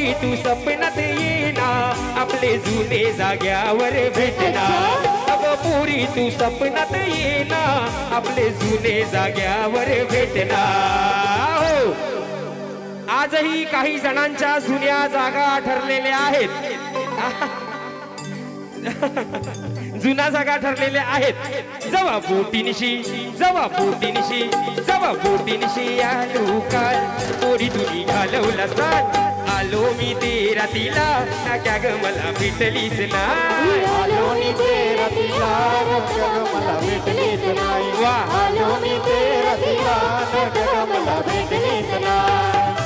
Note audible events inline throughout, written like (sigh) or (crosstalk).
तरी तू सपनात ना आपले जुने जाग्यावर भेटना पुरी तू सपनात ना आपले जुने जाग्यावर भेटना हो आजही काही जणांच्या जुन्या जागा ठरलेल्या आहेत (laughs) जुना जागा ठरलेल्या आहेत जवा बोटीनशी जवा बोटीनशी जवा बोटीनशी या काल पोरी तुम्ही घालवला साथ आलो मी तेरा तिला नाक्या ग मला भेटलीच नाही आलो मी तेरा तिला नाक्या ग मला भेटलीच नाही वा आलो मी तेरा तिला नाक्या ग मला भेटलीच नाही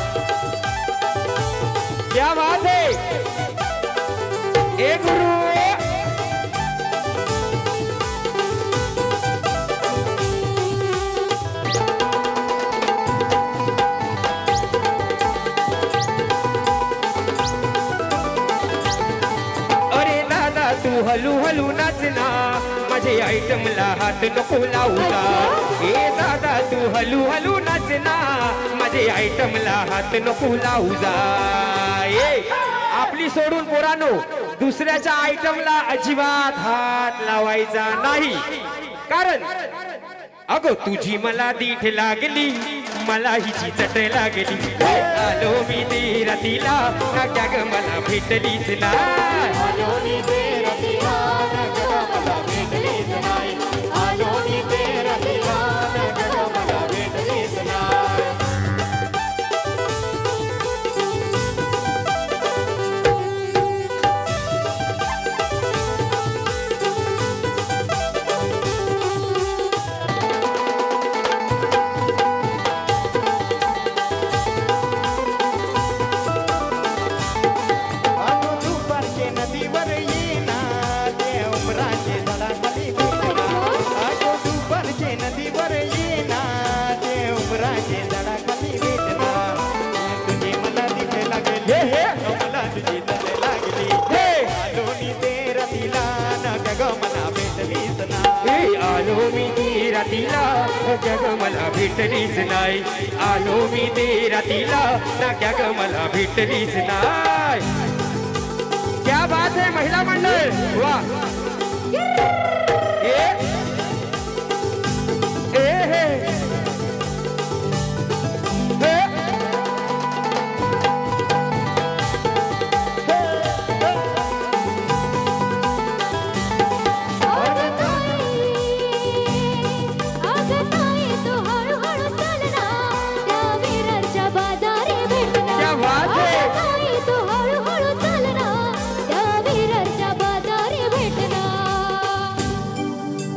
क्या बात है ए गुरु तू हलू हलू नाचना माझे आयटमला हात नको लावला ए दादा तू हलू हलू नाचना माझे आयटमला हात नको लावजा ए आपली सोडून पोरानो दुसऱ्याच्या आयटमला अजिबात हात लावायचा नाही कारण अगो तुझी मला दीठ लागली मला हिची चट लागली आलो मी तेरा दिला क्या ग मला भेटलीच ना तिला क्या ग मला भेटलीच आलो मी तेरा तीला ना क्या ग मला सुनाई क्या बात है महिला मंडल वाह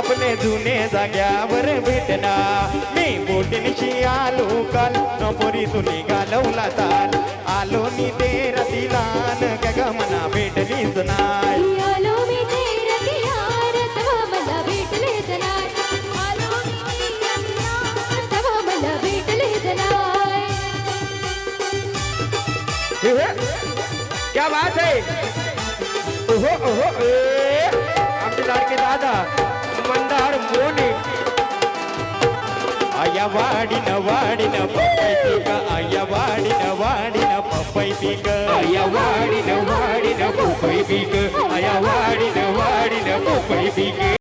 आपने जुने जाग्यावर भेटना मी बोटीनशी आलो काल नपोरी तुने घालवला ताल आलो मी ते रतिलान गगमना भेटलीच नाय आलो क्या बात है ओहो ओहो ए आपके लाडके दादा हार कोणी आया वाडीन वाडीन पपई का आया वाडीन पपई पीक आया वाडीन पपई पीक वाडी वाडीन पपई पीक